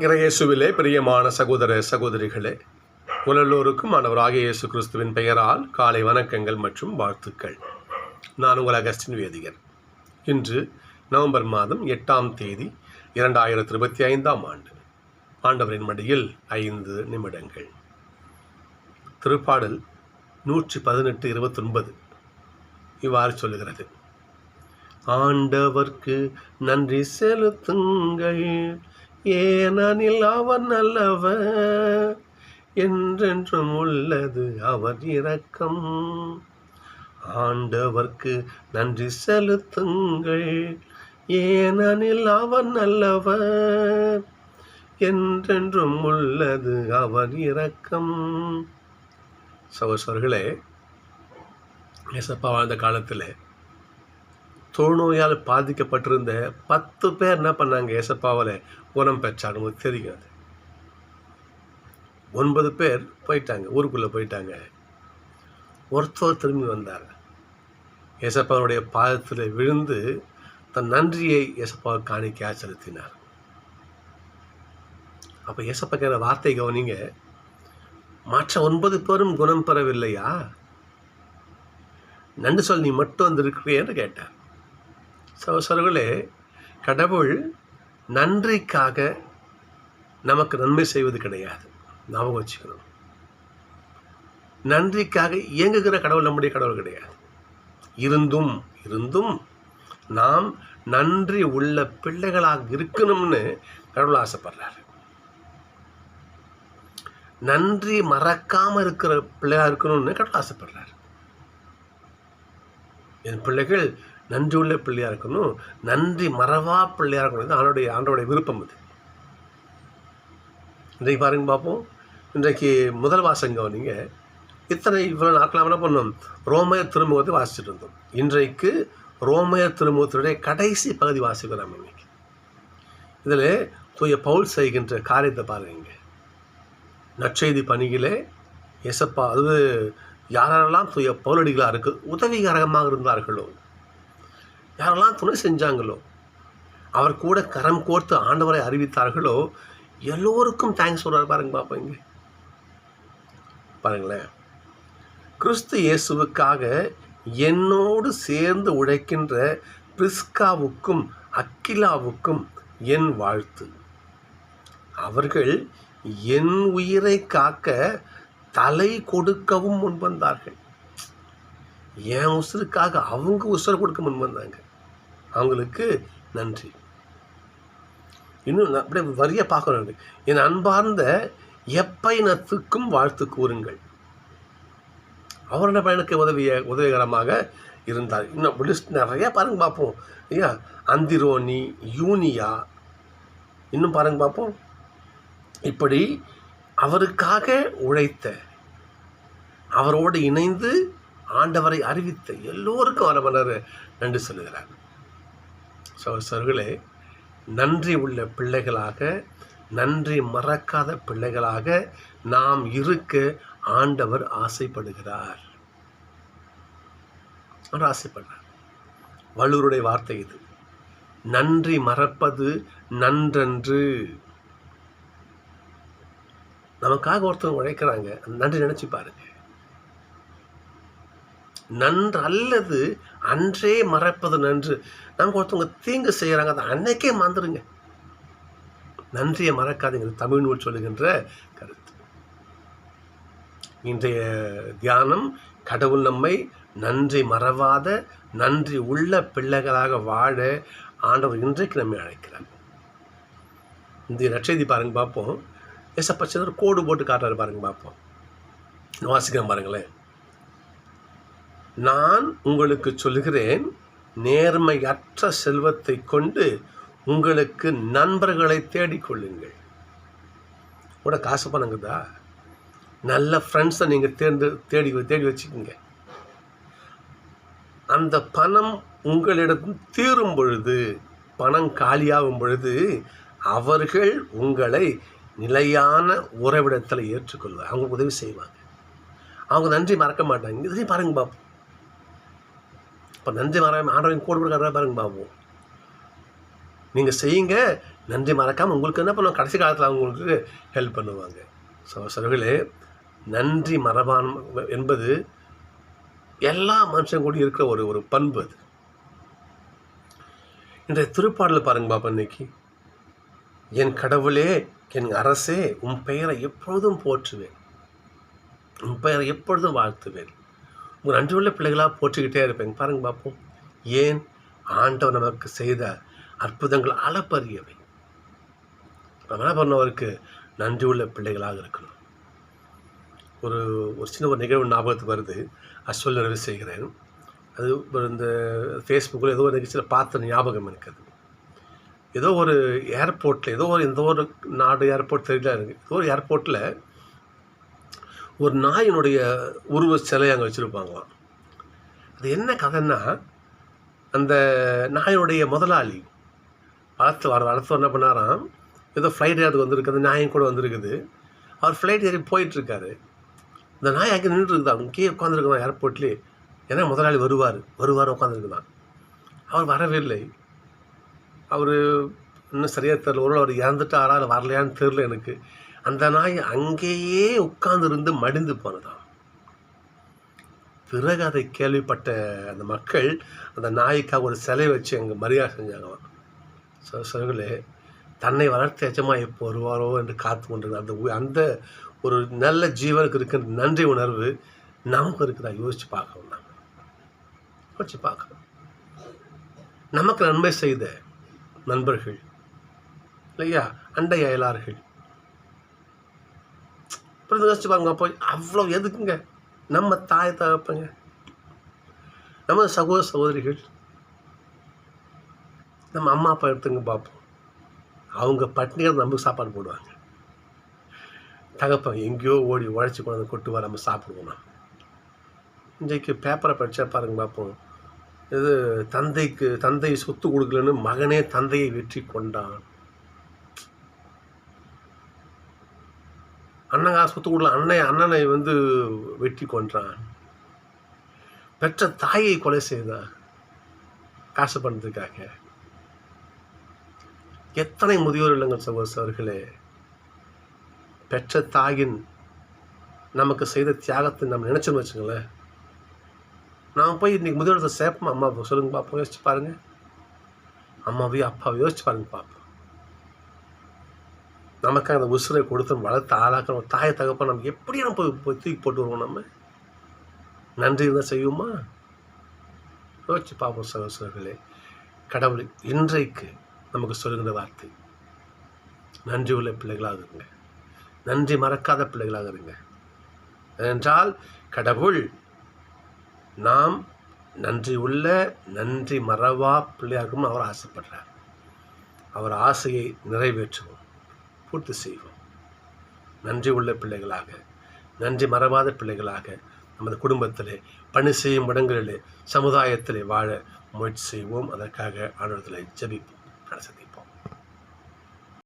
இறையேசுவிலே பிரியமான சகோதர சகோதரிகளே உலல்லோருக்கும் ஆண்டவராகிய இயேசு கிறிஸ்துவின் பெயரால் காலை வணக்கங்கள் மற்றும் வாழ்த்துக்கள். நான் உங்கள் அகஸ்டின் வேதிகர். இன்று நவம்பர் மாதம் எட்டாம் தேதி இரண்டாயிரத்தி இருபத்தி ஐந்தாம் ஆண்டு. ஆண்டவரின் மடியில் ஐந்து நிமிடங்கள். திருப்பாடல் நூற்றி பதினெட்டு இருபத்தொன்பது. இவ்வாறு சொல்லுகிறது. ஆண்டவர்க்கு நன்றி செலுத்துங்கள். ஏனெனில் அவன் அல்லவ என்றென்றும் உள்ளது அவர் இரக்கம். ஆண்டவர்க்கு நன்றி செலுத்துங்கள் ஏனெனில் அவன் நல்லவர் என்றென்றும் உள்ளது அவர் இரக்கம். சகோசர்களே ஏசப்பா வாழ்ந்த காலத்தில் தொழுநோயால் பாதிக்கப்பட்டிருந்த பத்து பேர் என்ன பண்ணாங்க ஏசப்பாவில்? குணம் பெற்றாங்க உங்களுக்கு தெரியும் அது ஒன்பது பேர் போயிட்டாங்க ஊருக்குள்ளே போயிட்டாங்க. ஒருத்தர் திரும்பி வந்தார். ஏசப்பாவுடைய பாதத்தில் விழுந்து தன் நன்றியை ஏசப்பாவை காணிக்கையாக செலுத்தினார் அப்போ ஏசப்பாக்கிற வார்த்தை கவனிங்க. மற்ற ஒன்பது பேரும் குணம் பெறவில்லையா? நன்றி சொல் நீ மட்டும் வந்திருக்கிறேன்னு கேட்டார். சகோசரர்களே கடவுள் நன்றிக்காக நமக்கு நன்மை செய்வது கிடையாது. ஞாபகம் வச்சுக்கணும். நன்றிக்காக இயங்குகிற கடவுள் நம்முடைய கடவுள் கிடையாது. இருந்தும் இருந்தும் நாம் நன்றி உள்ள பிள்ளைகளாக இருக்கணும்னு கடவுள் ஆசைப்படுறாரு. நன்றி மறக்காம இருக்கிற பிள்ளையாக இருக்கணும்னு கடவுள் ஆசைப்படுறாரு. என் பிள்ளைகள் நன்றி உள்ள பிள்ளையாக இருக்கணும். நன்றி மறவா பிள்ளையாக இருக்கணும். தான் ஆண்டோடைய ஆண்டோடைய விருப்பம் இது இன்றைக்கு பாருங்க பார்ப்போம். இன்றைக்கு முதல் வாசங்க நீங்கள் இத்தனை இவ்வளோ நாட்களாக என்ன பண்ணோம்? ரோமையர் திருமுகத்தை வாசிச்சுட்டு இருந்தோம். இன்றைக்கு ரோமையர் திருமுகத்தினுடைய கடைசி பகுதி வாசிக்கிறோம் இன்னைக்கு. இதில் தூய பவுல் செய்கின்ற காரியத்தை பாருங்க நற்செய்தி பணியிலே எசப்பா அது யாரெல்லாம் தூய பவுலடிகளாக இருக்கு உதவிகரமாக இருந்தார்களோ யாரெல்லாம் துணை செஞ்சாங்களோ அவர் கூட கரம் கோர்த்து ஆண்டவரை அறிவித்தார்களோ எல்லோருக்கும் தேங்க்ஸ் சொல்கிறார் பாருங்க பார்ப்போம் இங்கே. பாருங்களேன். கிறிஸ்து இயேசுவுக்காக என்னோடு சேர்ந்து உழைக்கின்ற பிரிஸ்காவுக்கும் அக்கிலாவுக்கும் என் வாழ்த்து. அவர்கள் என் உயிரை காக்க தலை கொடுக்கவும் முன்வந்தார்கள் என் உசுருக்காக அவங்க உசுரை கொடுக்க முன் வந்தாங்க. அவங்களுக்கு நன்றி. இன்னும் நான் அப்படியே வரியா பார்க்கணும் என் அன்பார்ந்த எப்பைனத்துக்கும் வாழ்த்து கூறுங்கள். அவரோட பயனுக்கு உதவிய உதவிகரமாக இருந்தார். இன்னும் லிஸ்ட் நிறையா பாருங்க பார்ப்போம். ஐயா அந்திரோனி யூனியா. இன்னும் பாருங்க பார்ப்போம். இப்படி அவருக்காக உழைத்த அவரோடு இணைந்து ஆண்டவரை அறிவித்த எல்லோருக்கும் அவர் நன்றி சொல்லுகிறார். சகோசர்களே நன்றி உள்ள பிள்ளைகளாக நன்றி மறக்காத பிள்ளைகளாக நாம் இருக்க ஆண்டவர் ஆசைப்படுகிறார். அவர் ஆசைப்படுறார். வள்ளுவருடைய வார்த்தை இது. நன்றி மறப்பது நன்றன்று. நமக்காக ஒருத்தவங்க உழைக்கிறாங்க. நன்றி நினச்சி பாருங்கள் நன்று அல்லது அன்றே மறப்பது நன்று. நமக்கு ஒருத்தவங்க தீங்கு செய்கிறாங்க அதை அன்னைக்கே மறந்துடுங்க நன்றியை மறக்காதீங்க தமிழ் நூல் சொல்லுகின்ற கருத்து. இன்றைய தியானம் கடவுள் நம்மை நன்றி மறவாத நன்றி உள்ள பிள்ளைகளாக வாழ ஆண்டவர் இன்றைக்கு நம்மை அழைக்கிறார். இந்த நற்செய்தி பாருங்க பார்ப்போம். ஏசப்பச்சனர் கோடு போட்டு காட்டுறாரு பாருங்க பார்ப்போம். வாசிக்கிறேன் பாருங்களேன். நான் உங்களுக்கு சொல்லுகிறேன் நேர்மையற்ற செல்வத்தை கொண்டு உங்களுக்கு நண்பர்களை தேடிக்கொள்ளுங்கள் கூட காசு பணங்குதா? நல்ல ஃப்ரெண்ட்ஸை நீங்கள் தேர்ந்து தேடி தேடி வச்சுக்கோங்க. அந்த பணம் உங்களிடம் தீரும் பொழுது பணம் காலியாகும் பொழுது அவர்கள் உங்களை நிலையான உறவிடத்தில் ஏற்றுக்கொள்வார் அவங்க உதவி செய்வாங்க. அவங்க நன்றி மறக்க மாட்டாங்க. இதையும் பாருங்க பாப்போம். அப்போ நன்றி மற ஆண்டவன் கூட கொடுக்குறதா பாருங்க பாபு. நீங்கள் செய்யுங்க நன்றி மறக்காமல் உங்களுக்கு என்ன பண்ணுவாங்க? கடைசி காலத்தில் அவங்களுக்கு ஹெல்ப் பண்ணுவாங்க. ஸோ சர்களே நன்றி மரபான் என்பது எல்லா மனுஷன் கூட இருக்கிற ஒரு ஒரு பண்பு அது. இன்றைய திருப்பாடலில் பாருங்க பாப்பா இன்னைக்கு என் கடவுளே என் அரசே உன் பெயரை எப்பொழுதும் போற்றுவேன். உன் பெயரை எப்பொழுதும் வாழ்த்துவேன். உங்கள் உள்ள பிள்ளைகளாக போற்றிக்கிட்டே இருப்பேன். பாருங்க பார்ப்போம் ஏன் ஆண்டவர் நமக்கு செய்த அற்புதங்கள் அளப்பரியவை? நம்ம என்ன பண்ணவருக்கு பிள்ளைகளாக இருக்கணும். ஒரு ஒரு சின்ன ஒரு நிகழ்வு ஞாபகத்துக்கு வருது. அது சொல்ல நிறைவு செய்கிறேன். அது இந்த ஃபேஸ்புக்கில் ஏதோ ஒரு நிகழ்ச்சியில் பார்த்த ஞாபகம் எனக்கு அது. ஏதோ ஒரு ஏர்போர்ட்டில் ஏதோ ஒரு எந்த ஒரு நாடு ஏர்போர்ட் தெரியல இருக்குது ஏதோ ஒரு ஏர்போர்ட்டில் ஒரு நாயினுடைய உருவ சிலை அங்கே வச்சுருப்பாங்களாம். அது என்ன கதைன்னா அந்த நாயினுடைய முதலாளி வளர்த்து வர வளர்த்து என்ன பண்ணாராம் ஏதோ ஃப்ளைட் அது வந்திருக்கு அந்த நாயும் கூட வந்திருக்குது. அவர் ஃப்ளைட் ஏறி போயிட்டுருக்காரு. இந்த நாய் அங்கே நின்றுருக்குது? அங்கேயே உட்காந்துருக்குதான் ஏர்போர்ட்லேயே ஏன்னா முதலாளி வருவார். வருவார் உட்காந்துருக்குதான் அவர் வரவே இல்லை. அவர் இன்னும் சரியாக தெரில ஒரு அவர் இறந்துட்டாரா இல்லை வரலையான்னு தெரில எனக்கு. அந்த நாய் அங்கேயே உட்கார்ந்திருந்து மடிந்து போனதாம். பிறகு அதை கேள்விப்பட்ட அந்த மக்கள் அந்த நாய்க்காக ஒரு சிலை வச்சு அங்கே மரியாதை செஞ்சாங்களாம். ஸோ சொல்களே தன்னை வளர்த்த எச்சமா எப்போ வருவாரோ என்று காத்து கொண்டு அந்த அந்த ஒரு நல்ல ஜீவனுக்கு இருக்கிற நன்றி உணர்வு நமக்கு இருக்குதா யோசிச்சு பார்க்கணும் நாம். யோசிச்சு பார்க்கணும். நமக்கு நன்மை செய்த நண்பர்கள் இல்லையா? அண்டை அயலார்கள் அப்புறம் யோசிச்சு பாருங்க. அப்போ அவ்வளோ எதுக்குங்க? நம்ம தாய் தகப்பங்க. நம்ம சகோதர சகோதரிகள். நம்ம அம்மா அப்பா எடுத்துங்க பார்ப்போம். அவங்க பட்னியாக நமக்கு சாப்பாடு போடுவாங்க. தகப்பன் எங்கேயோ ஓடி உழைச்சி கொண்டு வந்து கொட்டுவா நம்ம சாப்பிடுவோம் நாம் இன்றைக்கு பேப்பரை படித்தா பாருங்க பார்ப்போம். இது தந்தைக்கு தந்தை சொத்து கொடுக்கலன்னு மகனே தந்தையை வெற்றி கொண்டான். அண்ணன் சொத்து கொடுக்கல. அண்ணன் அண்ணனை வந்து வெட்டி கொன்றான். பெற்ற தாயை கொலை செய்தான் காசு பண்ணதுக்காக எத்தனை முதியோர் இல்லங்கள் சகோதரர்களே பெற்ற தாயின் நமக்கு செய்த தியாகத்தை நம்ம நினைச்சோன்னு வச்சுங்களேன் நான் போய் இன்னைக்கு முதியோரத்தை சேர்ப்போம்? அம்மா சொல்லுங்க பார்ப்போம் யோசிச்சு பாருங்க. அம்மாவையும் அப்பாவை யோசிச்சு பாருங்க பார்ப்போம் நமக்கு அந்த உசுரை கொடுத்து வளர்த்து ஆளாக்கிற தாய தாயை தகப்ப நம்ம எப்படி நம்ம தூக்கி போட்டு வருவோம் நம்ம? நன்றி இருந்தால் செய்வோமா? யோசிச்சு பார்ப்போம் சகோசரர்களே கடவுள் இன்றைக்கு நமக்கு சொல்கிற வார்த்தை. நன்றி உள்ள பிள்ளைகளாக இருங்க. நன்றி மறக்காத பிள்ளைகளாக இருங்க. என்றால் கடவுள் நாம் நன்றி உள்ள நன்றி மறவா பிள்ளையாகவும் அவர் ஆசைப்படுறார். அவர் ஆசையை நிறைவேற்றுவோம். பூர்த்தி செய்வோம். நன்றி உள்ள பிள்ளைகளாக நன்றி மறவாத பிள்ளைகளாக நமது குடும்பத்திலே பணி செய்யும் இடங்களிலே சமுதாயத்திலே வாழ முயற்சி செய்வோம். அதற்காக ஆண்டவர்களை ஜபிப்போம். அரசதி